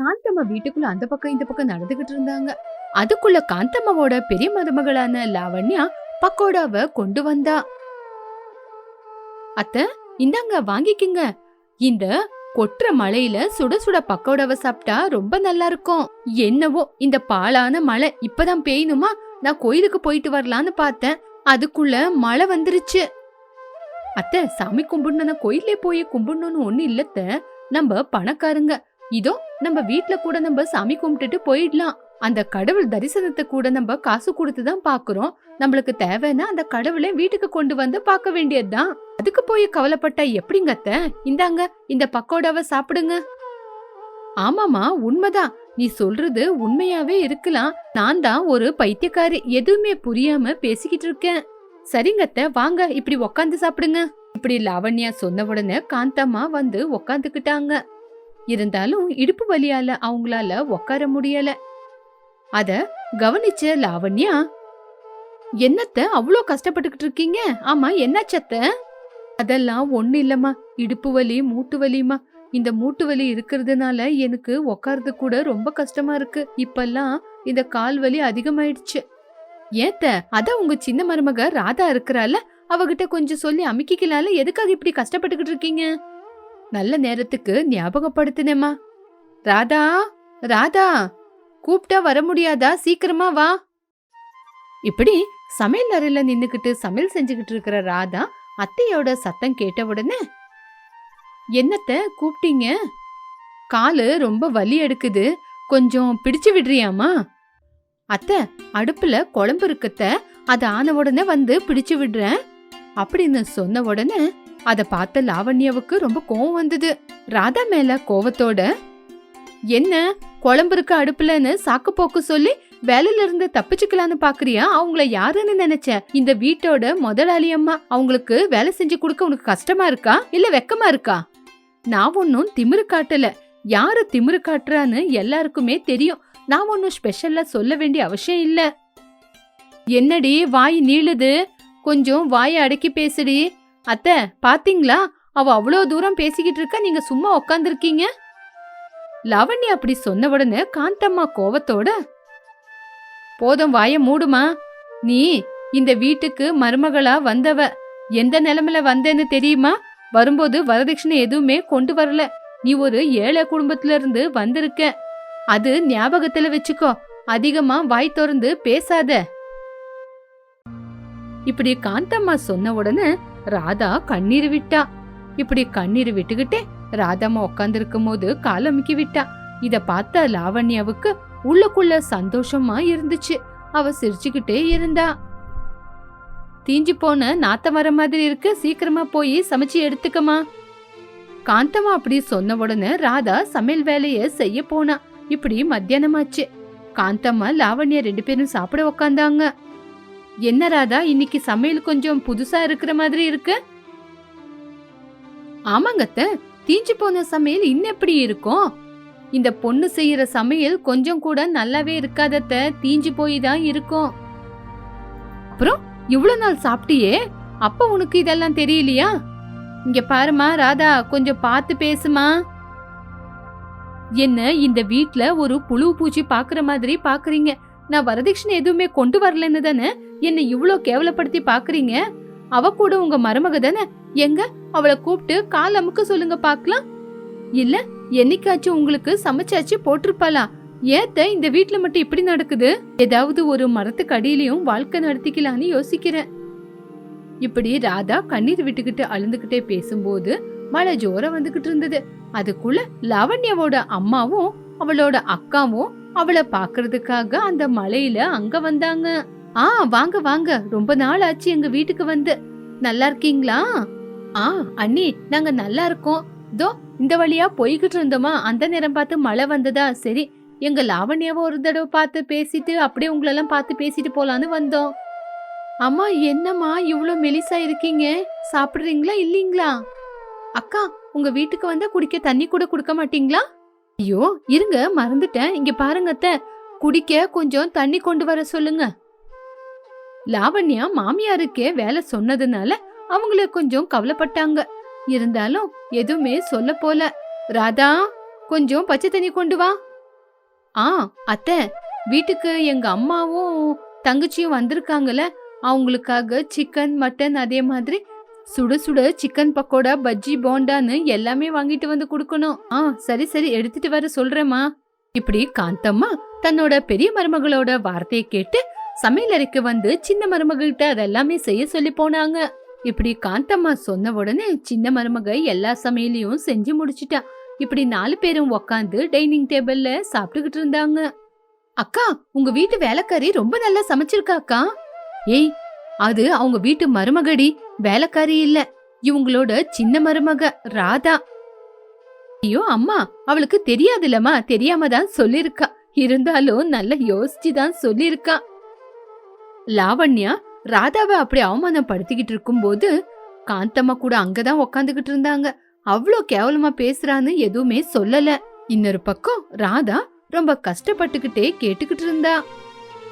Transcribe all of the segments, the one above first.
காந்தம்மா வீட்டுக்குள்ள அந்த பக்கம் இந்த பக்கம் நடந்துகிட்டு இருந்தாங்க. அதுக்குள்ள காந்தம்மாவோட பெரிய மருமகளான லாவண்யா பக்கோடாவை கொண்டு வந்தா. அத்த இந்தாங்க வாங்கிக்கிங்க. இந்த கொட்டுற மழையில சுட சுட பக்கோடாவை சாப்பிட்டா ரொம்ப நல்லா இருக்கும் என்னவோ இந்த பாலான மழை இப்பதான் பெய்யணுமா நான் கோயிலுக்கு போயிட்டு வரலான்னு பார்த்தேன். அதுக்குள்ள மழை வந்துருச்சு. அத்தை சாமி கும்பிடணும் கோயிலே போய் கும்பிடணும்னு ஒண்ணு இல்லத்த நம்ம பணக்காரங்க. இதோ நம்ம வீட்ல கூட நம்ம சாமி கும்பிட்டுட்டு போயிடலாம். அந்த கடவுள் தரிசனத்தை கூட நம்ம காசு கொடுத்து தான் பாக்குறோம். நம்மளுக்கு தேவைன்னா அந்த கடவுளை வீட்டுக்கு கொண்டு வந்து பார்க்க வேண்டியதுதான். அதுக்கு போய் கவலைப்பட்டா எப்படிங்கத்த இந்தாங்க இந்த பக்கோடாவை சாப்பிடுங்க. ஆமாமா உண்மைதான். நீ சொல்றது உண்மையாவே இருக்கலாம். நான் தான் ஒரு பைத்தியக்காரி எதுவுமே புரியாம பேசிக்கிட்டு இருக்கேன். சரிங்கத்த வாங்க இப்படி உக்காந்து சாப்பிடுங்க. இப்படி லாவண்யா சொன்ன உடனே காந்தம்மா வந்து உக்காந்துக்கிட்டாங்க. இருந்தாலும் இடுப்பு வலியால அவங்களால உட்கார முடியல. அத கவனிச்ச லாவண்யா என்னத்த அவ்வளோ கஷ்டப்பட்டுக்கிட்டு இருக்கீங்க? ஆமா என்னாச்சத்த அதெல்லாம் ஒண்ணு இல்லம்மா. இடுப்பு வலி மூட்டு வலிமா இந்த மூட்டு வலி இருக்கிறதுனால எனக்கு உட்கார்றது கூட ரொம்ப கஷ்டமா இருக்கு. இப்பெல்லாம் இந்த கால் வலி அதிகமாயிடுச்சு. ஏத்த அதான் உங்க சின்ன மருமக ராதா இருக்கிறால. அவகிட்ட கொஞ்சம் சொல்லி அமைக்கிக்கலால. எதுக்காக இப்படி கஷ்டப்பட்டுக்கிட்டு இருக்கீங்க? நல்ல நேரத்துக்கு ஞாபகப்படுத்தினேம்மா. ராதா ராதா கூப்பிட்டா வர முடியாதா? சீக்கிரமா வா. இப்படி சமையல் அறையில நின்னுக்கிட்டு சமையல் செஞ்சுக்கிட்டு இருக்கிற ராதா அத்தையோட சத்தம் கேட்ட உடனே என்னத்த கூப்பிட்டீங்க காலு ரொம்ப வலி எடுக்குது. கொஞ்சம் பிடிச்சு விடுறியாமா அத்தை அடுப்புல குழம்பு இருக்கத்த. அது ஆன உடனே வந்து பிடிச்சு விடுறேன். அப்படின்னு சொன்ன உடனே அத பார்த்த லாவண்யாவுக்கு ரொம்ப கோவம் வந்தது. ராதா மேல கோவத்தோட என்ன குழம்பு இருக்க அடுப்புலன்னு சாக்கு போக்கு சொல்லி வேலையில இருந்து தப்பிச்சுக்கலான்னு பாக்குறியா? அவங்கள யாருன்னு நினைச்ச? இந்த வீட்டோட முதலாளி அம்மா அவங்களுக்கு வேலை செஞ்சு கொடுக்க உனக்கு கஷ்டமா இருக்கா? இல்ல வெக்கமா இருக்கா? நான் ஒன்னும் திமிரு காட்டல. யாரு திமிரு காட்டுறான்னு எல்லாருக்குமே தெரியும். நான் ஒன்னும் ஸ்பெஷல்லா சொல்ல வேண்டிய அவசியம் இல்ல. என்னடி வாய் நீளுது. கொஞ்சம் வாயை அடக்கி பேசுடி. அத்தை பாத்தீங்களா? அவ அவ்வளோ தூரம் பேசிக்கிட்டு இருக்க நீங்க சும்மா உக்காந்துருக்கீங்க? லவண்யா அப்படி சொன்ன உடனே காந்தம்மா கோவத்தோட போதும் வாய மூடுமா? நீ இந்த வீட்டுக்கு மருமகளா வந்தவ எந்த நிலைமையில வந்தேன்னு தெரியுமா? வரும்போது வரதட்சணை எதுவுமே கொண்டு வரல. நீ ஒரு ஏழை குடும்பத்துல இருந்து வந்திருக்க. அது ஞாபகத்துல வச்சுக்கோ. அதிகமா வாய் திறந்து பேசாத. இப்படி காந்தம்மா சொன்ன உடனே ராதா கண்ணீர் விட்டா. இப்படி கண்ணீர் விட்டுக்கிட்டே ராதாம்மா உட்காந்துருக்கும் போது காலமிக்கி விட்டா. இத பார்த்த லாவண்யாவுக்கு உள்ளுக்குள்ள சந்தோஷமா இருந்துச்சு. அவ சிரிச்சுக்கிட்டே இருந்தா. தீஞ்சு போன நாத்த வர மாதிரி இருக்கு சீக்கிரமா போய் சமைச்சு எடுத்துக்கமா காந்தம்மா அப்படி சொன்ன உடனே ராதா சமையல் வேலைய செய்ய போனா. இப்படி மத்தியானமாச்சு. காந்தம்மா லாவண்யா ரெண்டு பேரும் சாப்பிட உக்காந்தாங்க. என்ன ராதா இன்னைக்கு சமையல் கொஞ்சம் புதுசா இருக்கிற மாதிரி இருக்கு? ஆமாங்கத்த தீஞ்சு போன சமையல் இன்னும் எப்படி இருக்கும்? இந்த பொண்ணு செய்யற சமையல் கொஞ்சம் கூட நல்லாவே இருக்காதத்த தீஞ்சு போய் தான் இருக்கும். அப்புறம் இவ்வளவு நாள் சாப்பிட்டியே அப்ப உனக்கு இதெல்லாம் தெரியலையா? இங்க பாருமா ராதா கொஞ்சம் பார்த்து பேசுமா? என்ன இந்த வீட்ல ஒரு புழு பூச்சி பாக்குற மாதிரி பாக்குறீங்க நான் வரதட்சணை எதுவுமே கொண்டு வரலன்னு தானே என்னை இவ்ளோ கேவலப்படுத்தி பாக்குறீங்க? அவ கூட உங்க மருமக தானே? எங்க? அவளை கூப்பிட்டு கால் அமுக்க சொல்லுங்க பாக்கலாம். இல்ல என்னைக்காச்சும் உங்களுக்கு சமைச்சாச்சு போட்டிருப்பாளா? ஏத்த இந்த வீட்ல மட்டும் இப்படி நடக்குது? ஏதாவது ஒரு மரத்துக்கு அடியிலையும் வாழ்க்கை நடத்திக்கலான்னு யோசிக்கிறேன். இப்படி ராதா கண்ணீர் விட்டுக்கிட்டு அழுந்துகிட்டே பேசும்போது மழை ஜோரம் வந்துகிட்டு இருந்தது. அதுக்குள்ள லாவண்யாவோட அம்மாவும் அவளோட அக்காவும் அவளை பாக்குறதுக்காக அந்த மலையில அங்க வந்தாங்க. ஆ வாங்க வாங்க. ரொம்ப நாள் ஆச்சு எங்க வீட்டுக்கு வந்து. நல்லா இருக்கீங்களா? ஆ அண்ணி நாங்க நல்லா இருக்கோம். தோ இந்த வழியா போய்கிட்டு இருந்தோமா? அந்த நேரம் பார்த்து மழை வந்ததா? சரி எங்க லாவண்யாவை ஒரு தடவை பார்த்து பேசிட்டு அப்படியே உங்களெல்லாம் பார்த்து பேசிட்டு போலான்னு வந்தோம். அம்மா என்னம்மா இவ்வளோ மெலிசா இருக்கீங்க? சாப்பிட்றீங்களா இல்லீங்களா? அக்கா உங்க வீட்டுக்கு வந்தா குடிக்க தண்ணி கூட கொடுக்க மாட்டீங்களா? ஐயோ இருங்க மறந்துட்டேன். இங்க பாருங்க அத்தை. குடிக்க கொஞ்சம் தண்ணி கொண்டு வர சொல்லுங்க. லாவண்யா மாமியாருக்கே வேலை சொன்னதுனால அவங்கள கொஞ்சம் கவலைப்பட்டாங்க. இருந்தாலும் எதுவுமே சொல்ல போல. ராதா கொஞ்சம் பச்சை தண்ணி கொண்டு வா. ஆ அத்தை வீட்டுக்கு எங்க அம்மாவும் தங்கச்சியும் வந்திருக்காங்கல்ல. அவங்களுக்காக சிக்கன் மட்டன் அதே மாதிரி சுட சுட சிக்கன் பக்கோடா பஜ்ஜி போண்டான்னு எல்லாமே வாங்கிட்டு வந்து கொடுக்கணும். ஆ சரி சரி எடுத்துட்டு வர சொல்றேம்மா. இப்படி காந்தம்மா தன்னோட பெரிய மருமகளோட வார்த்தையை கேட்டு சமையலறைக்கு வந்து சின்ன மருமகிட்ட அதெல்லாமே செய்ய சொல்லி போனாங்க. இப்படி காந்தம்மா சொன்ன உடனே சின்ன மருமக எல்லா சமையலையும் செஞ்சு முடிச்சிட்டா. இப்படி நாலு பேரும் உக்காந்து டைனிங் டேபிள்ல சாப்பிட்டுக்கிட்டு இருந்தாங்க. அக்கா உங்க வீட்டு வேலைக்காரி ரொம்ப நல்லா சமைச்சிருக்கா அக்கா? ஏய் அது அவங்க வீட்டு மருமகடி வேலைக்காரி இல்ல. இவங்களோட சின்ன மருமக ராதா. ஐயோ அம்மா அவளுக்கு தெரியாதுல்லம்மா தெரியாம தான் சொல்லிருக்கா. இருந்தாலும் நல்லா யோசிச்சு தான் சொல்லிருக்கா. லாவண்யா ராதாவை அப்படி அவமானப்படுத்திக்கிட்டு இருக்கும்போது காந்தம்மா கூட அங்கதான் உக்காந்துகிட்டு இருந்தாங்க அவ்வளோ கேவலமா பேசுறான்னு எதுவுமே சொல்லல. இன்னொரு பக்கம் ராதா ரொம்ப கஷ்டப்பட்டுக்கிட்டே கேட்டுக்கிட்டு இருந்தா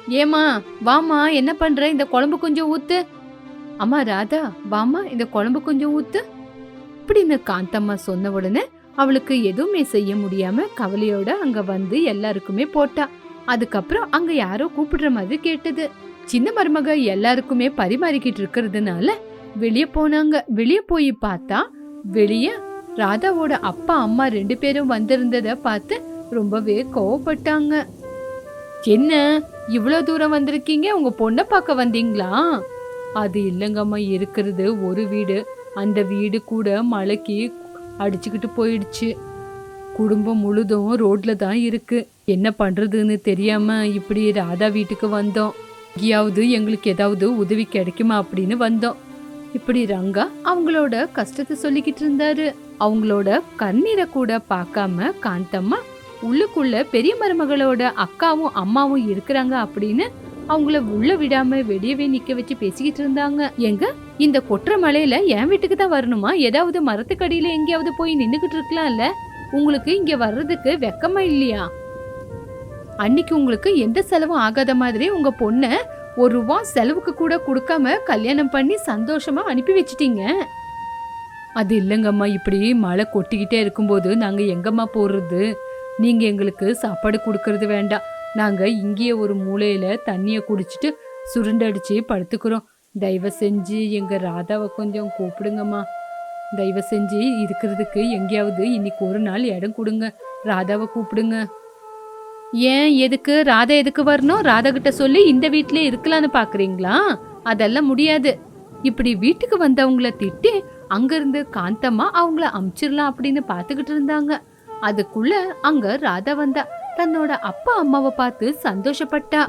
ஏமா வாமா என்ன பண்ற? இந்த குழம்பு கொஞ்சம் ஊத்து. அம்மா ராதா வாமா இந்த குழம்பு கொஞ்சம் ஊத்து. அப்படின்னு காந்தம்மா சொன்ன உடனே அவளுக்கு எதுவுமே செய்ய முடியாம கவலையோட அங்க வந்து எல்லாருக்குமே போட்டா. அதுக்கப்புறம் அங்க யாரோ கூப்பிடுற மாதிரி கேட்டது. சின்ன மருமக எல்லாருக்குமே பரிமாறிக்கிட்டு இருக்கிறதுனால வெளியே போனாங்க. வெளியே போய் பார்த்தா வெளியே ராதாவோட அப்பா அம்மா ரெண்டு பேரும் வந்திருந்ததை பார்த்து ரொம்பவே கோவப்பட்டாங்க. என்ன? இவ்வளோ தூரம் வந்திருக்கீங்க? உங்க பொண்ணை பார்க்க வந்தீங்களா? அது இல்லைங்கம்மா இருக்கிறது ஒரு வீடு. அந்த வீடு கூட மழைக்கு அடிச்சுக்கிட்டு போயிடுச்சு. குடும்பம் முழுதும் ரோட்ல தான் இருக்கு. என்ன பண்றதுன்னு தெரியாம இப்படி ராதா வீட்டுக்கு வந்தோம். எங்கேயாவது எங்களுக்கு ஏதாவது உதவி கிடைக்குமா அப்படின்னு வந்தோம். இப்படி ரங்கா அவங்களோட கஷ்டத்தை சொல்லிக்கிட்டு இருந்தாரு. அவங்களோட கண்ணீரை கூட பார்க்காம காந்தம்மா உள்ளுக்குள்ள பெரிய மருமகளோட அக்காவும் அம்மாவும் இருக்கிறாங்க அப்படின்னு அவங்கள உள்ள விடாம வெளியவே நிக்க வச்சு பேசிக்கிட்டு இருந்தாங்க. எங்க? இந்த கொற்ற மலையில என் வீட்டுக்கு தான் வரணுமா? ஏதாவது மரத்துக்கடியில எங்கேயாவது போய் நின்னுகிட்டு இருக்கலாம்ல? உங்களுக்கு இங்க வர்றதுக்கு வெக்கமா இல்லையா? அன்னைக்கு உங்களுக்கு எந்த செலவும் ஆகாத மாதிரி உங்க பொண்ண ஒரு ரூபா செலவுக்கு கூட கொடுக்காம கல்யாணம் பண்ணி சந்தோஷமா அனுப்பி வச்சிட்டீங்க. அது இல்லைங்கம்மா இப்படி மழை கொட்டிக்கிட்டே இருக்கும்போது நாங்க எங்கம்மா போடுறது நீங்க எங்களுக்கு சாப்பாடு கொடுக்கறது வேண்டாம். நாங்க இங்கேயே ஒரு மூலையில தண்ணியை குடிச்சிட்டு சுருண்டடிச்சு படுத்துக்கிறோம். தயவு செஞ்சு எங்க ராதாவை கொஞ்சம் கூப்பிடுங்கம்மா. தயவு செஞ்சு இருக்கிறதுக்கு எங்கேயாவது இன்னைக்கு ஒரு நாள் இடம் கொடுங்க. ராதாவை கூப்பிடுங்க. ஏன் எதுக்கு ராதா எதுக்கு வரணும்? ராதா கிட்ட சொல்லி இந்த வீட்லயே இருக்கலாம்னு பாக்குறீங்களா? அதெல்லாம் முடியாது. இப்படி வீட்டுக்கு வந்தவங்கள திட்டி அங்கிருந்து காந்தம்மா அவங்கள அமிச்சிடலாம் அப்படின்னு பாத்துக்கிட்டு இருந்தாங்க. அதுக்குள்ள அங்க ராதா வந்தா. தன்னோட அப்பா அம்மாவை பார்த்து சந்தோஷப்பட்டா.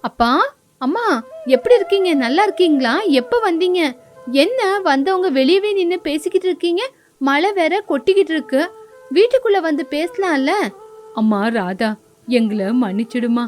அப்பா அம்மா எப்படி இருக்கீங்க? நல்லா இருக்கீங்களா? எப்ப வந்தீங்க? என்ன வந்தவங்க வெளியவே நின்று பேசிக்கிட்டு இருக்கீங்க? மழை வேற கொட்டிக்கிட்டு இருக்கு. வீட்டுக்குள்ள வந்து பேசலாம்ல? அம்மா ராதா எங்களை மன்னிச்சிடுமா?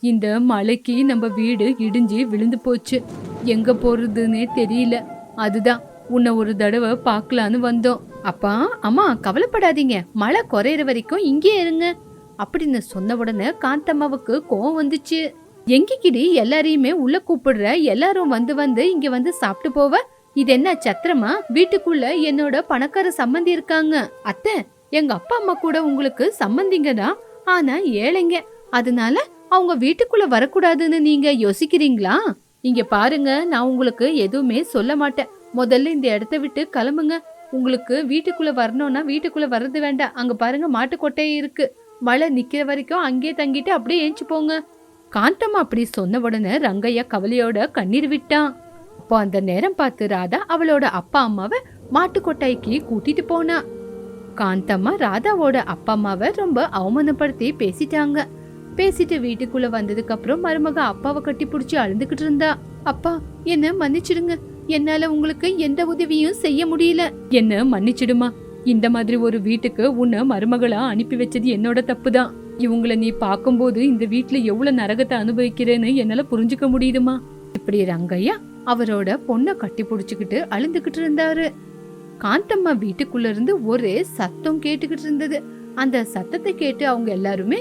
இந்த மழைக்கு நம்ம வீடு இடிஞ்சு விழுந்து போச்சு. எங்க போறதுன்னே தெரியல. அதுதான் உன்னை ஒரு தடவை பார்க்கலான்னு வந்தோம். அப்பா அம்மா கவலைப்படாதீங்க. மழை குறையிற வரைக்கும் இங்கே இருங்க. அப்படின்னு சொன்ன உடனே காந்தம்மாவுக்கு கோவம் வந்துச்சு. எங்கிக்கிடி எல்லாரையுமே உள்ள கூப்பிடுற எல்லாரும் வந்து வந்து இங்க வந்து சாப்பிட்டு போவ? இது என்ன சத்திரமா? வீட்டுக்குள்ள என்னோட பணக்கார சம்மந்தி இருக்காங்க. அத்தை எங்க அப்பா அம்மா கூட உங்களுக்கு சம்மந்திங்க தான் ஆனா ஏழைங்க. அதனால அவங்க வீட்டுக்குள்ள வரக்கூடாதுன்னு நீங்க யோசிக்கிறீங்களா? இங்க பாருங்க நான் உங்களுக்கு எதுவுமே சொல்ல மாட்டேன். முதல்ல இந்த இடத்த விட்டு கிளம்புங்க. உங்களுக்கு வீட்டுக்குள்ள வரணும்னா வீட்டுக்குள்ள வர்றது வேண்டாம். அங்க பாருங்க மாட்டு கொட்டை இருக்கு. மழை நிக்கிற வரைக்கும் அங்கேயே தங்கிட்டு அப்படியே ஏஞ்சி போங்க. காந்தம்மா அப்படி சொன்ன உடனே ரங்கையா கவலையோட கண்ணீர் விட்டான். அப்போ அந்த நேரம் பார்த்து ராதா அவளோட அப்பா அம்மாவை மாட்டு கொட்டாய்க்கு கூட்டிட்டு போனா. காந்தம்மா ராதாவோட அப்பா அம்மாவை ரொம்ப அவமானப்படுத்தி பேசிட்டாங்க. பேசிட்டு வீட்டுக்குள்ள வந்ததுக்கு அப்புறம் மருமக அப்பாவை கட்டி பிடிச்சி அழுதுகிட்டு இருந்தா. அப்பா என்ன மன்னிச்சிடுங்க. என்னால உங்களுக்கு எந்த உதவியும் செய்ய முடியல. என்ன மன்னிச்சிடுமா. இந்த மாதிரி ஒரு வீட்டுக்கு உன்னை மருமகளா அனுப்பி வச்சது என்னோட தப்பு தான் இவங்கள நீ பார்க்கும்போது இந்த வீட்டுல எவ்வளவு நரகத்தை அனுபவிக்கிறேன்னு என்னால புரிஞ்சுக்க முடியுதுமா? இப்படி ரங்கையா அவரோட பொண்ணை கட்டி பிடிச்சுக்கிட்டு அழுந்துகிட்டு இருந்தாரு. காந்தம்மா வீட்டுக்குள்ள இருந்து ஒரே சத்தம் கேட்டுக்கிட்டு இருந்தது. அந்த சத்தத்தை கேட்டு அவங்க எல்லாருமே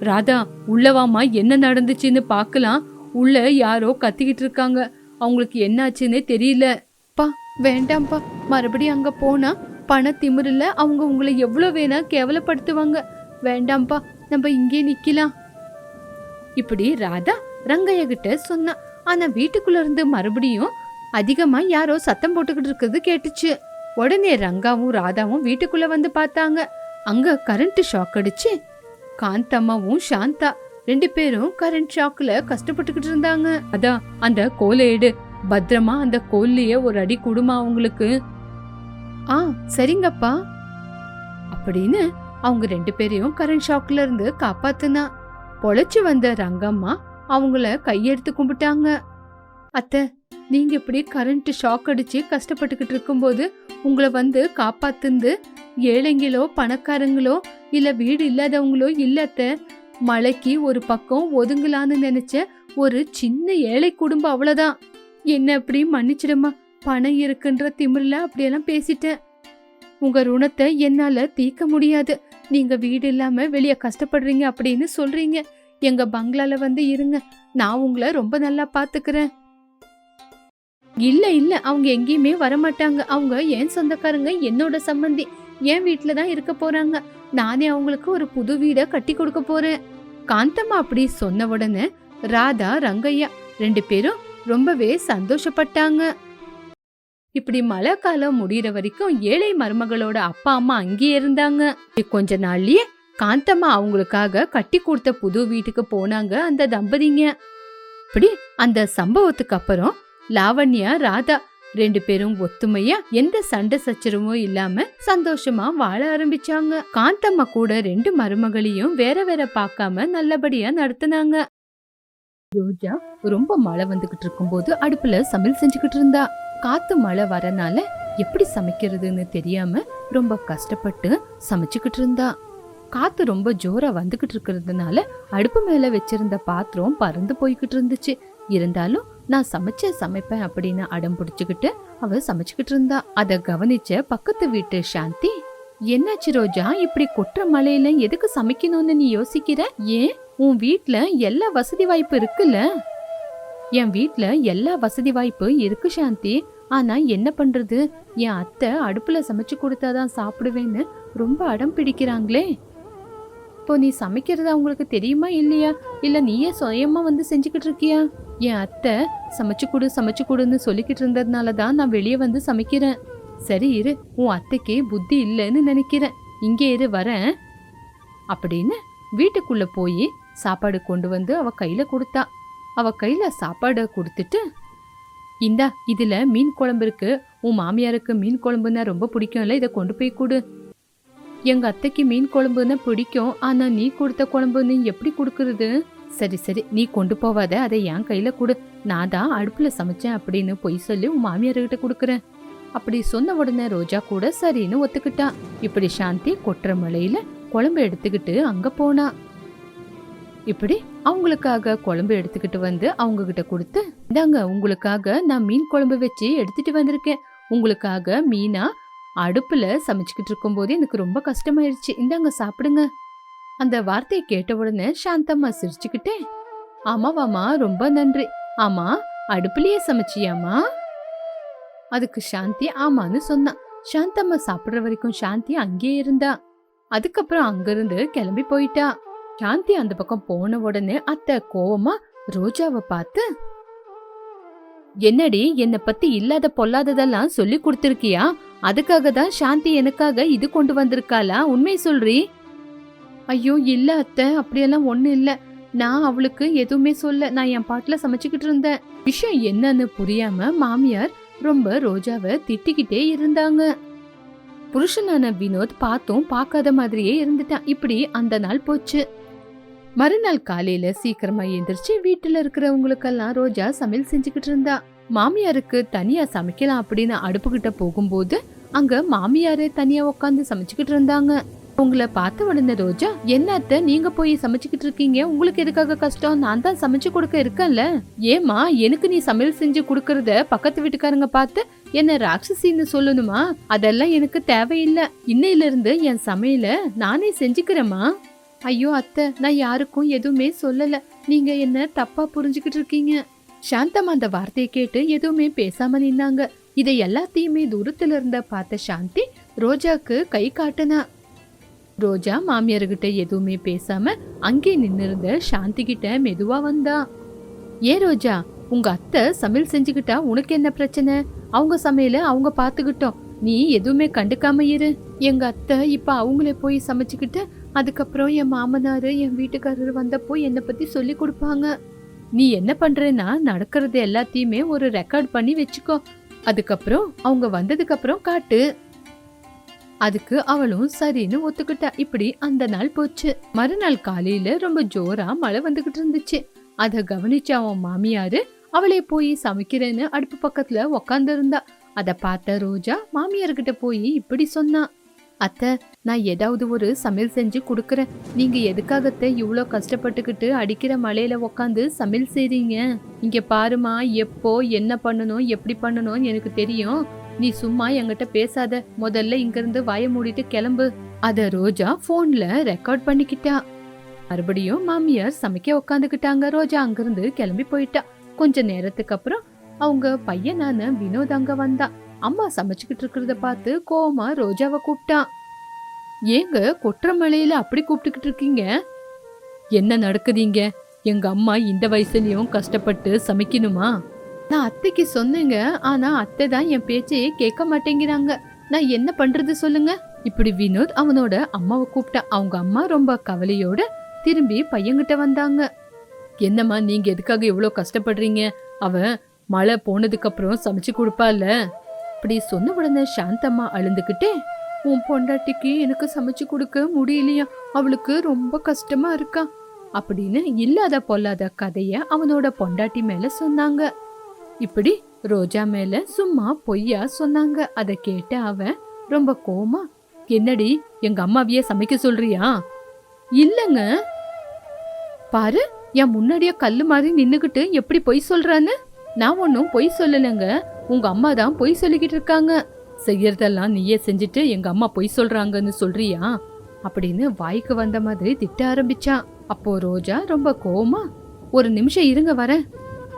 ராதா உள்ளவாமா என்ன நடந்துச்சுன்னு பார்க்கலாம். உள்ள யாரோ கத்திக்கிட்டு இருக்காங்க. அவங்களுக்கு என்னாச்சுன்னே தெரியல. பா வேண்டாம்ப்பா. மறுபடியும் அங்க போனா பண திமிரில் அவங்க உங்களை எவ்வளோ வேணா கேவலப்படுத்துவாங்க. வேண்டாம்ப்பா நம்ம இங்கே நிக்கலாம். இப்படி ராதா ரங்கைய கிட்ட சொன்னா. ஆனா வீட்டுக்குள்ள இருந்து மறுபடியும் அதிகமா யாரோ சத்தம் போட்டுக்கிட்டு இருக்கிறது கேட்டுச்சு. உடனே ரங்காவும் ராதாவும் வீட்டுக்குள்ள வந்து பார்த்தாங்க. அங்க கரண்ட் ஷாக் அடிச்சு காந்தம்மாவும் சாந்தா ரெண்டு பேரும் கரண்ட் ஷாக்ல கஷ்டப்பட்டுக்கிட்டு இருந்தாங்க. அதான் அந்த கோலையேடு பத்திரமா அந்த கோல்லையே ஒரு அடி குடுமா அவங்களுக்கு? ஆ சரிங்கப்பா. அப்படின்னு அவங்க ரெண்டு பேரையும் கரண்ட் ஷாக்ல இருந்து காப்பாத்துனா. பொழைச்சு வந்த ரங்கம்மா அவங்கள கையெடுத்து கும்பிட்டாங்க. அத்தை நீங்க இப்படி கரண்ட் ஷாக் அடிச்சு கஷ்டப்பட்டுக்கிட்டு இருக்கும்போது உங்களை வந்து காப்பாத்துந்து ஏழைங்களோ பணக்காரங்களோ இல்ல வீடு இல்லாதவங்களோ இல்ல மலைக்கு மழைக்கு ஒரு பக்கம் ஒதுங்கலான்னு நினைச்ச ஒரு சின்ன ஏழை குடும்பம் அவ்வளோதான் என்ன அப்படி மன்னிச்சிடுமா? பணம் இருக்குன்ற திமிரில் அப்படியெல்லாம் பேசிட்டேன் உங்க ருணத்தை என்னால தீர்க்க முடியாது. நீங்க வீடு இல்லாம வெளியே கஷ்டப்படுறீங்க அப்படின்னு சொல்றீங்க. எங்க பங்களால வந்து இருங்க. நான் உங்களை ரொம்ப நல்லா பாத்துக்கிறேன். இல்ல இல்ல. அவங்க எங்கேயுமே வரமாட்டாங்க. அவங்க என் சொந்தக்காரங்க என்னோட சம்பந்தி. என் வீட்டில் தான் இருக்க போறாங்க. நானே அவங்களுக்கு ஒரு புது வீடை கட்டி கொடுக்க போறேன். காந்தம்மா அப்படி சொன்ன உடனே ராதா ரங்கையா ரெண்டு பேரும் ரொம்பவே சந்தோஷப்பட்டாங்க. இப்படி மழை காலம் முடியற வரைக்கும் ஏழை மருமகளோட அப்பா அம்மா அங்கேயே இருந்தாங்க. கொஞ்ச நாள்லயே காந்தம்மா அவங்களுக்காக கட்டி கொடுத்த புது வீட்டுக்கு போனாங்க அந்த தம்பதிங்க. இப்படி அந்த சம்பவத்துக்கு அப்புறம் லாவண்யா ராதா ரெண்டு பேரும் ஒத்துமையா எந்த சண்டை சச்சரவும் இல்லாம சந்தோஷமா வாழ ஆரம்பிச்சாங்க. காந்தம்மா கூட ரெண்டு மருமகளையும் வேற வேற பார்க்காம நல்லபடியா நடத்துனாங்க. ரோஜா ரொம்ப மழை வந்துகிட்டு இருக்கும்போது அடுப்புல சமையல் செஞ்சுக்கிட்டு இருந்தா. காத்து மழை வரனால எப்படி சமைக்கிறதுன்னு தெரியாம ரொம்ப கஷ்டப்பட்டு சமைச்சுக்கிட்டு இருந்தா. காத்து ரொம்ப ஜோரா வந்துகிட்டு இருக்கிறதுனால அடுப்பு மேல வச்சிருந்த பாத்திரம் பறந்து போய்கிட்டு இருந்துச்சு. இருந்தாலும் நான் சமைச்ச சமைப்பேன் அப்படின்னு அடம் பிடிச்சிக்கிட்டு அவ சமைச்சுக்கிட்டு இருந்தா. அதை கவனிச்ச பக்கத்து வீட்டு சாந்தி என்னாச்சு ரோஜா? இப்படி கொட்டுற மலையில எதுக்கு சமைக்கணும்னு நீ யோசிக்கிற? ஏன்? உன் வீட்ல எல்லா வசதி வாய்ப்பு இருக்குல்ல? என் வீட்ல எல்லா வசதி வாய்ப்பு இருக்கு சாந்தி. ஆனா என்ன பண்றது? என் அத்தை அடுப்புல சமைச்சு கொடுத்தாதான் சாப்பிடுவேன்னு ரொம்ப அடம் பிடிக்கிறாங்களே. இப்போ நீ சமைக்கிறது அவங்களுக்கு தெரியுமா இல்லையா? இல்லை நீயே சுயமா வந்து செஞ்சுக்கிட்டு இருக்கியா? என் அத்தை சமைச்சு கொடு சமைச்சு கொடுன்னு சொல்லிக்கிட்டு இருந்ததுனால தான் நான் வெளியே வந்து சமைக்கிறேன். சரி இரு உன் அத்தைக்கு புத்தி இல்லைன்னு நினைக்கிறேன். இங்கே இரு வரேன். அப்படின்னு வீட்டுக்குள்ளே போய் சாப்பாடு கொண்டு வந்து அவ கையில் கொடுத்தா. அவ கையில் சாப்பாடை கொடுத்துட்டு இந்தா இதில் மீன் குழம்பு இருக்கு. உன் மாமியாருக்கு மீன் குழம்புன்னா ரொம்ப பிடிக்கும்ல இதை கொண்டு போய் கொடு. எங்க அத்தைக்கு மீன் குழம்புன்னு பிடிக்கும். ஆனா நீ கொடுத்த குழம்புன்னு எப்படி கொடுக்கறது? சரி சரி நீ கொண்டு போவாத. அதை என் கையில கொடு. நான் தான் அடுப்புல சமைச்சேன் அப்படின்னு பொய் சொல்லி உன் மாமியார்கிட்ட கொடுக்குறேன். அப்படி சொன்ன உடனே ரோஜா கூட சரின்னு ஒத்துக்கிட்டா. இப்படி சாந்தி கொட்டுற மலையில குழம்பு எடுத்துக்கிட்டு அங்க போனா. இப்படி அவங்களுக்காக குழம்பு எடுத்துக்கிட்டு வந்து அவங்க கிட்ட கொடுத்து இந்தாங்க உங்களுக்காக நான் மீன் குழம்பு வச்சு எடுத்துட்டு வந்திருக்கேன். உங்களுக்காக மீனா அடுப்பில் சமைச்சுக்கிட்டு இருக்கும்போது எனக்கு ரொம்ப கஷ்டமாயிடுச்சு இந்தாங்க சாப்பிடுங்க. அந்த வார்த்தையை கேட்ட உடனே சாந்தம்மா சிரிச்சுக்கிட்டே ஆமாவாமா ரொம்ப நன்றி. ஆமா அடுப்புலயே சமைச்சியாமா அதுக்கு சாந்தி ஆமான்னு சொன்னான் சாந்தம்மா சாப்பிடுற வரைக்கும் சாந்தி அங்கேயே இருந்தா. அதுக்கப்புறம் அங்கிருந்து கிளம்பி போயிட்டா. சாந்தி அந்த பக்கம் போன உடனே அத்தை கோவமா ரோஜாவை பார்த்து என்னடி என்னை பத்தி இல்லாத பொல்லாததெல்லாம் சொல்லி கொடுத்துருக்கியா? அதுக்காக தான் சாந்தி எனக்காக இது கொண்டு வந்திருக்காளா? உண்மை சொல்றி? ஐயோ இல்ல அத்தை. அப்படியெல்லாம் ஒண்ணு இல்ல. நான் அவளுக்கு எதுவுமே சொல்ல நான் என் பாட்டுல சமைச்சுக்கிட்டு இருந்தேன். விஷயம் என்னன்னு புரியாம மாமியார் ரொம்ப ரோஜாவை திட்டிக்கிட்டே இருந்தாங்க. புருஷனான வினோத் பார்த்தும் பார்க்காத மாதிரியே இருந்துட்டான். இப்படி அந்த நாள் போச்சு. மறுநாள் காலையில சீக்கிரமா எந்திரிச்சு வீட்டுல இருக்கிறவங்களுக்கெல்லாம் ரோஜா சமையல் செஞ்சுக்கிட்டு இருந்தா. மாமியாருக்கு தனியா சமைக்கலாம் அப்படின்னு அடுப்புக்கிட்ட போகும்போது அங்க மாமியாரு தனியா உட்காந்து சமைச்சுக்கிட்டு இருந்தாங்க. உங்களை பார்த்த உடனே ரோஜா என்ன அத்தை நீங்க போய் சமைச்சுக்கிட்டு இருக்கீங்க? உங்களுக்கு எதுக்காக கஷ்டம்? நான் தான் சமைச்சு கொடுக்க இருக்கேன்ல. ஏமா எனக்கு நீ சமையல் செஞ்சு கொடுக்கறத பக்கத்து வீட்டுக்காரங்க பார்த்து என்ன ராட்சசின்னு சொல்லணுமா? அதெல்லாம் எனக்கு தேவையில்லை. இன்னையில இருந்து என் சமையல நானே செஞ்சுக்கிறேம்மா. ஐயோ அத்தை நான் யாருக்கும் எதுவுமே சொல்லல. நீங்க என்ன தப்பா புரிஞ்சுக்கிட்டு இருக்கீங்க? சாந்தம் அந்த வார்த்தையை கேட்டு எதுவுமே பேசாம நின்னாங்க. இதை எல்லாத்தையுமே தூரத்துல இருந்த பார்த்த சாந்தி ரோஜாக்கு கை காட்டுனா. ரோஜா மாமியார்கிட்ட எதுவுமே பேசாம அங்கே நின்னிருந்த சாந்தி கிட்ட மெதுவா வந்தா. ஏன் ரோஜா உங்க அத்தை சமையல் செஞ்சுக்கிட்டா உனக்கு என்ன பிரச்சனை? அவங்க சமையல அவங்க பாத்துக்கிட்டோம் நீ எதுவுமே கண்டுக்காம இரு. எங்க அத்தை இப்ப அவங்களே போய் சமைச்சுக்கிட்டு அதுக்கப்புறம் என் மாமனார் என் வீட்டுக்காரர் வந்தப்போ என்னை பத்தி சொல்லி கொடுப்பாங்க. நீ என்ன பண்றேன்னா நடக்கிறது எல்லாத்தையுமே ஒரு ரெக்கார்ட் பண்ணி வச்சுக்கோ. அதுக்கப்புறம் அவங்க வந்ததுக்கு அப்புறம் காட்டு. அதுக்கு அவளும் சரின்னு ஒத்துக்கிட்டா. இப்படி அந்த நாள் போச்சு. மறுநாள் காலையில ரொம்ப ஜோரா மழை வந்துகிட்டு இருந்துச்சு. அதை கவனிச்ச அவன் மாமியாரு அவளே போய் சமைக்கிறேன்னு அடுப்பு பக்கத்துல உக்காந்துருந்தா. அதை பார்த்த ரோஜா மாமியார்கிட்ட போய் இப்படி சொன்னான் அத்தை நான் ஏதாவது ஒரு சமையல் செஞ்சு கொடுக்கறேன். நீங்க எதுக்காகத்த இவ்வளோ கஷ்டப்பட்டுக்கிட்டு அடிக்கிற மழையில உக்காந்து சமையல் செய்றீங்க? இங்க பாருமா எப்போ என்ன பண்ணணும் எப்படி பண்ணணும் எனக்கு தெரியும். நீ சும்மா என்கிட்ட பேசாத. முதல்ல இங்கிருந்து வாய மூடிட்டு கிளம்பு. அத ரோஜா போன்ல ரெக்கார்ட் பண்ணிக்கிட்டா. மறுபடியும் மாமியார் சமைக்க உக்காந்துக்கிட்டாங்க. ரோஜா அங்கிருந்து கிளம்பி போயிட்டா. கொஞ்ச நேரத்துக்கு அப்புறம் அவங்க பையனான வினோத் அங்க வந்தா. அம்மா சமைச்சுக்கிட்டு இருக்கிறத பார்த்து கோவமா ரோஜாவை கூப்பிட்டான் ஏங்க கொற்ற மலையில அப்படி கூப்பிட்டுக்கிட்டு இருக்கீங்க? என்ன நடக்குதீங்க எங்க அம்மா இந்த வயசுலயும் கஷ்டப்பட்டு சமைக்கணுமா? நான் அத்தைக்கு சொன்னேங்க. ஆனா அத்தை தான் என் பேச்சையே கேட்க மாட்டேங்கிறாங்க. நான் என்ன பண்றது சொல்லுங்க? இப்படி வினோத் அவனோட அம்மாவை கூப்பிட்டான் அவங்க அம்மா ரொம்ப கவலையோட திரும்பி பையன்கிட்ட வந்தாங்க. என்னம்மா நீங்க எதுக்காக இவ்வளோ கஷ்டப்படுறீங்க? அவன் மழை போனதுக்கு அப்புறம் சமைச்சு கொடுப்பால அப்படி சொன்ன உடனே சாந்தம்மா அழுந்துகிட்டே உன் பொண்டாட்டிக்கு எனக்கு சமைச்சு கொடுக்க முடியலையா? அவளுக்கு ரொம்ப கஷ்டமா இருக்கா? அப்படின்னு இல்லாத பொல்லாத கதைய அவனோட பொண்டாட்டி மேல சொன்னாங்க. இப்படி ரோஜா மேல சும்மா பொய்யா சொன்னாங்க. அதை கேட்ட அவன் ரொம்ப கோமா என்னடி எங்க அம்மாவையே சமைக்க சொல்றியா? இல்லங்க. பாரு என் முன்னாடியே கல்லு மாதிரி நின்னுக்கிட்டு எப்படி பொய் சொல்றான்னு? நான் ஒன்றும் பொய் சொல்லலைங்க. உங்க அம்மா தான் பொய் சொல்லிக்கிட்டு இருக்காங்க. செய்யறதெல்லாம் நீயே செஞ்சுட்டு எங்க அம்மா பொய் சொல்றாங்கன்னு சொல்றியா? அப்படின்னு வாய்க்கு வந்த மாதிரி திட்ட ஆரம்பிச்சான் அப்போ ரோஜா ரொம்ப கோவமா ஒரு நிமிஷம் இருங்க வரேன்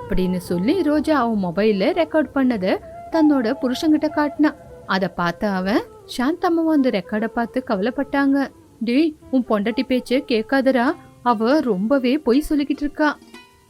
அப்படின்னு சொல்லி ரோஜா அவன் மொபைல்ல ரெக்கார்ட் பண்ணதை தன்னோட புருஷன்கிட்ட காட்டினான் அதை பார்த்த அவன் சாந்தம்மாவும் அந்த ரெக்கார்டை பார்த்து கவலைப்பட்டாங்க. டேய் உன் பொண்டட்டி பேச்சு கேட்காதடா. அவ ரொம்பவே பொய் சொல்லிக்கிட்டு இருக்கா.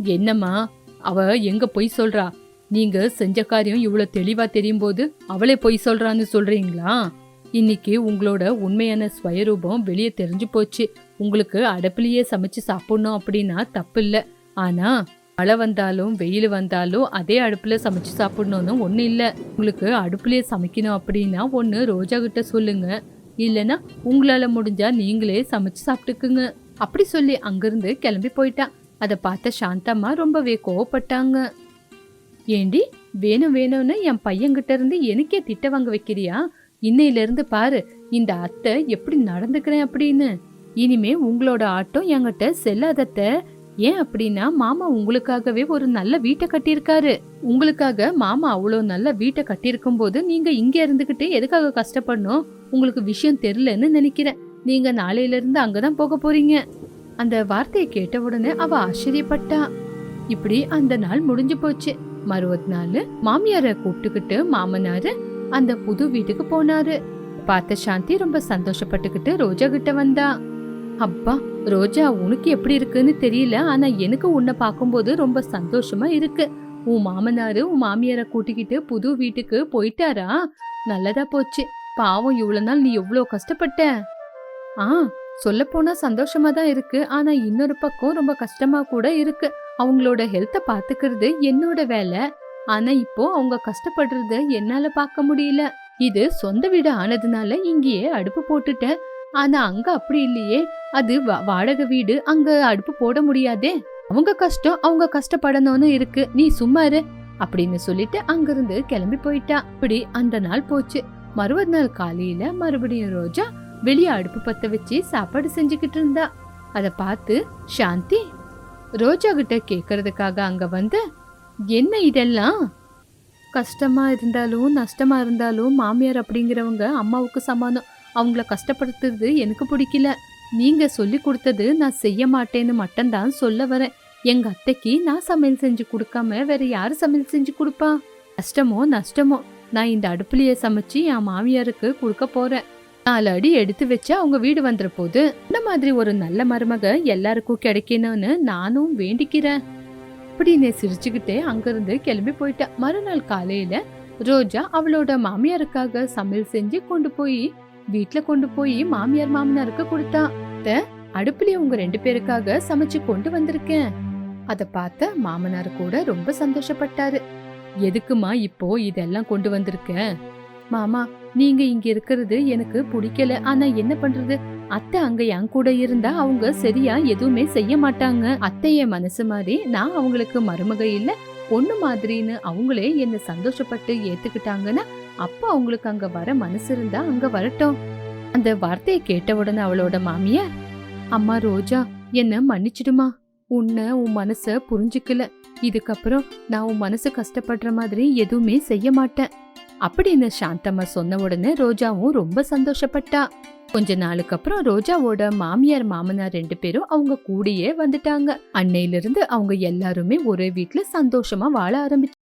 என்னம்மா? அவ எங்க பொய் சொல்றா? நீங்க செஞ்ச காரியம் இவ்வளவு தெளிவா தெரியும் போது அவளே பொய் சொல்றான்னு சொல்றீங்களா? இன்னைக்கு உங்களோட உண்மையான ஸ்வயரூபம் வெளியே தெரிஞ்சு போச்சு. உங்களுக்கு அடுப்புலயே சமைச்சு சாப்பிடணும் அப்படின்னா தப்பு இல்லை ஆனா மழை வந்தாலும் வெயில் வந்தாலும் அதே அடுப்புல சமைச்சு சாப்பிடணும்னு ஒன்றும் இல்லை. உங்களுக்கு அடுப்புலயே சமைக்கணும் அப்படின்னா ஒன்று ரோஜா கிட்ட சொல்லுங்க. இல்லைன்னா உங்களால் முடிஞ்சா நீங்களே சமைச்சு சாப்பிட்டுக்குங்க. அப்படி சொல்லி அங்கிருந்து கிளம்பி போயிட்டான் அதை பார்த்த சாந்தம்மா ரொம்பவே கோவப்பட்டாங்க. ஏண்டி வேணும் வேணும்னு என் பையன்கிட்ட இருந்து எனக்கே திட்ட வாங்க வைக்கிறியா? இன்னையிலிருந்து பாரு இந்த அத்தை எப்படி நடந்துக்கிறேன் அப்படின்னு. இனிமே உங்களோட ஆட்டம் என்கிட்ட செல்லாதத்த ஏன் அப்படின்னா மாமா உங்களுக்காகவே ஒரு நல்ல வீட்டை கட்டியிருக்காரு. உங்களுக்காக மாமா அவ்வளோ நல்ல வீட்டை கட்டியிருக்கும் போது நீங்க இங்க இருந்துகிட்டு எதுக்காக கஷ்டப்படணும்? உங்களுக்கு விஷயம் தெரியலன்னு நினைக்கிறேன். நீங்க நாளையில இருந்து அங்கதான் போக போறீங்க. அந்த வார்த்தையை கேட்ட உடனே அவ ஆச்சரியப்பட்டா. இப்படி அந்த நாள் முடிஞ்சு போச்சு. மறுபது நாள் மாமியார கூப்பிட்டுக்கிட்டு மாமனாரு அந்த புது வீட்டுக்கு போனாரு. பார்த்த சாந்தி ரொம்ப சந்தோஷப்பட்டுக்கிட்டு ரோஜா கிட்ட வந்தா. அப்பா ரோஜா உனக்கு எப்படி இருக்குன்னு தெரியல. ஆனா எனக்கு உன்னை பார்க்கும்போது ரொம்ப சந்தோஷமா இருக்கு. உன் மாமனாரு உன் மாமியாரை கூட்டிக்கிட்டு புது வீட்டுக்கு போயிட்டாரா? நல்லதா போச்சு. பாவம் இவ்வளவு நாள் நீ எவ்வளோ கஷ்டப்பட்ட? ஆ சொல்லப்போனா சந்தோஷமா தான் இருக்கு. ஆனா இன்னொரு பக்கம் ரொம்ப கஷ்டமா கூட இருக்கு. அவங்களோட ஹெல்த்தை பாத்துக்கிறது என்னோட வேலை. ஆனா இப்போ அவங்க கஷ்டப்படுறத என்னால பார்க்க முடியல. இது சொந்த வீடு ஆனதுனால இங்கேயே அடுப்பு போட்டுட்டேன். ஆனா அங்க அப்படி இல்லையே. அது வா- வாடகை வீடு. அங்க அடுப்பு போட முடியாதே. அவங்க கஷ்டம் அவங்க கஷ்டப்படணும்னு இருக்கு. நீ சும்மா இரு. அப்படின்னு சொல்லிட்டு அங்கிருந்து கிளம்பி போயிட்டா. இப்படி அந்த நாள் போச்சு. மறுபது நாள் காலையில மறுபடியும் ரோஜா வெளியே அடுப்பு பத்த வச்சு சாப்பாடு செஞ்சுக்கிட்டு இருந்தா. அதை பார்த்து சாந்தி ரோஜா கிட்ட கேட்கறதுக்காக அங்க வந்து என்ன இதெல்லாம்? கஷ்டமா இருந்தாலும் நஷ்டமா இருந்தாலும் மாமியார் அப்படிங்கிறவங்க அம்மாவுக்கு சமானம். அவங்கள கஷ்டப்படுத்துறது எனக்கு பிடிக்கல. நீங்க சொல்லி கொடுத்தது நான் செய்ய மாட்டேன்னு மட்டும்தான் சொல்ல வரேன். எங்க அத்தைக்கு நான் சமையல் செஞ்சு கொடுக்காம வேற யாரு சமையல் செஞ்சு கொடுப்பா? கஷ்டமோ நஷ்டமோ. நான் இந்த அடுப்புலயே சமைச்சு என் மாமியாருக்கு கொடுக்க போறேன். நாலு அடி எடுத்து வச்சு அவங்க வீடு வந்துற போது இந்த மாதிரி ஒரு நல்ல மருமக எல்லாருக்கும் கிடைக்கணும்னு நானும் வேண்டிக்கிறேன். அப்படின்னு சிரிச்சுக்கிட்டே அங்கிருந்து கிளம்பி போயிட்டேன் மறுநாள் காலையில ரோஜா அவளோட மாமியாருக்காக சமையல் செஞ்சு கொண்டு போய் வீட்டுல கொண்டு போய் மாமியார் மாமனாருக்கு கொடுத்தா. அடுப்புலயே உங்க ரெண்டு பேருக்காக சமைச்சு கொண்டு வந்திருக்கேன். அத பார்த்த மாமனார் கூட ரொம்ப சந்தோஷப்பட்டாரு. எதுக்குமா இப்போ இதெல்லாம் கொண்டு வந்திருக்கேன் மாமா நீங்க இங்க இருக்கிறது எனக்கு பிடிக்கல. ஆனா என்ன பண்றது? அத்தை அங்க என் கூட இருந்தா அவங்க சரியா எதுவுமே செய்ய மாட்டாங்க. அத்தைய மனசு மாதிரி நான் அவங்களுக்கு மருமக இல்ல. பொண்ணு மாதிரின்னு அவங்களே என்ன சந்தோஷப்பட்டு ஏத்துக்கிட்டாங்கன்னா அப்ப அவங்களுக்கு அங்க வர மனசு இருந்தா அங்க வரட்டும். அந்த வார்த்தையை கேட்ட உடனே அவளோட மாமியார் அம்மா ரோஜா என்ன மன்னிச்சிடுமா? உன்னை உன் மனச புரிஞ்சுக்கல. இதுக்கப்புறம் நான் உன் மனசு கஷ்டப்படுற மாதிரி எதுவுமே செய்ய மாட்டேன். அப்படின்னு சாந்தம்மா சொன்ன உடனே ரோஜாவும் ரொம்ப சந்தோஷப்பட்டா. கொஞ்ச நாளுக்கு அப்புறம் ரோஜாவோட மாமியார் மாமனார் ரெண்டு பேரும் அவங்க கூடயே வந்துட்டாங்க. அன்னையிலிருந்து அவங்க எல்லாருமே ஒரே வீட்டுல சந்தோஷமா வாழ ஆரம்பிச்சு